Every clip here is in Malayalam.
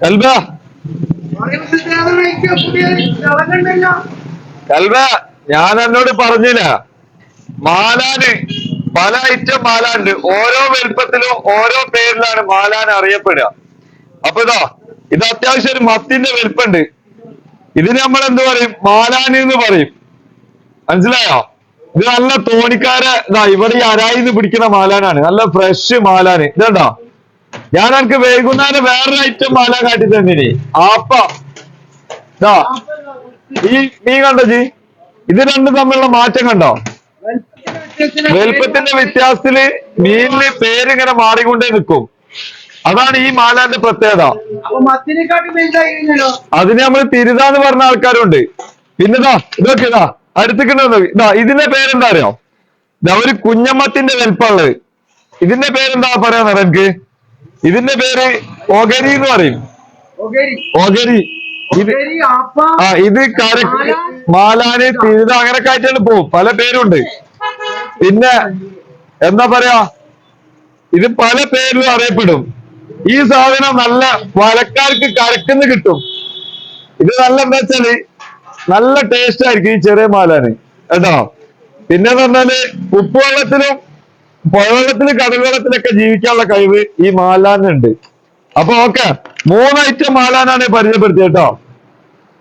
കൽബ. കൽബ ഞാൻ എന്നോട് പറഞ്ഞില്ല. മാലാന് പല ഐറ്റം മാലാണ്ട് ഓരോ വലുപ്പത്തിലും ഓരോ പേരിലാണ് മാലാൻ അറിയപ്പെടുക. അപ്പൊ ഇതാ ഇത് അത്യാവശ്യം ഒരു മത്തിന്റെ വലുപ്പുണ്ട് ഇതിന് നമ്മൾ എന്ത് പറയും? മാലാന് എന്ന് പറയും. മനസ്സിലായോ? ഇത് നല്ല തോണിക്കാരെ ഇതാ ഇവിടെ ഈ അരായിന്ന് പിടിക്കുന്ന മാലാനാണ്. നല്ല ഫ്രഷ് മാലാന്. ഇതുണ്ടോ? ഞാൻ എനിക്ക് വൈകുന്നേരം വേറൊരു ഐറ്റം മാലാൻ കാട്ടി തന്നിനി. ആപ്പ. ഇതാ. ഈ നീ കണ്ടോ ജി? ഇത് രണ്ടും തമ്മിലുള്ള മാറ്റം കണ്ടോ? വലുപ്പത്തിന്റെ വ്യത്യാസത്തിൽ മീനിന് പേരിങ്ങനെ മാറിക്കൊണ്ടേ നിൽക്കും. അതാണ് ഈ മാലാന്റെ പ്രത്യേകത. അപ്പൊ അതിന് നമ്മൾ തിരുതാന്ന് പറഞ്ഞ ആൾക്കാരുണ്ട്. പിന്നെതാ ഇതൊക്കെ ഇതാ. അടുത്തേക്കുണ്ടോ ഇതാ ഇതിന്റെ പേരെന്താ അറിയോ? ഇതാ ഒരു കുഞ്ഞമ്മത്തിന്റെ വലിപ്പമുള്ളത്. ഇതിന്റെ പേരെന്താ പറയാന്നറിയാം എനിക്ക് ഇതിന്റെ പേര് ഓഗരി എന്ന് പറയും. ഓഗരി. ഇത് ആ ഇത് മാലാന് തിരുത അങ്ങനൊക്കെ ആയിട്ടാണ് പോവും. പല പേരുണ്ട്. പിന്നെ എന്താ പറയാ? ഇത് പല പേരിലും അറിയപ്പെടും. ഈ സാധനം നല്ല വലക്കാർക്ക് കരക്കുന്ന് കിട്ടും. ഇത് നല്ല എന്താ വെച്ചാൽ നല്ല ടേസ്റ്റ് ആയിരിക്കും ഈ ചെറിയ മാലാന്. കേട്ടോ? പിന്നെ പറഞ്ഞാൽ ഉപ്പുവെള്ളത്തിലും പുഴവെള്ളത്തിലും കടൽവെള്ളത്തിലൊക്കെ ജീവിക്കാനുള്ള കഴിവ് ഈ മാലാനുണ്ട് അപ്പൊ ഓക്കെ മൂന്ന് ഐറ്റം മാലാനാണ് പരിചയപ്പെടുത്തിയത് കേട്ടോ.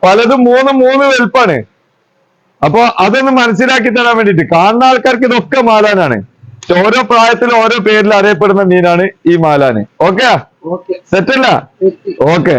പലതും മൂന്ന് മൂന്ന് വലുപ്പാണ്. അപ്പൊ അതൊന്ന് മനസ്സിലാക്കി തരാൻ വേണ്ടിട്ട് കാണുന്ന ആൾക്കാർക്ക് ഇതൊക്കെ മാലാനാണ്. ഓരോ പ്രായത്തിൽ ഓരോ പേരിൽ അറിയപ്പെടുന്ന മീനാണ് ഈ മാലാന്. ഓക്കെ? ഓക്കെ. സെറ്റല്ല ഓക്കെ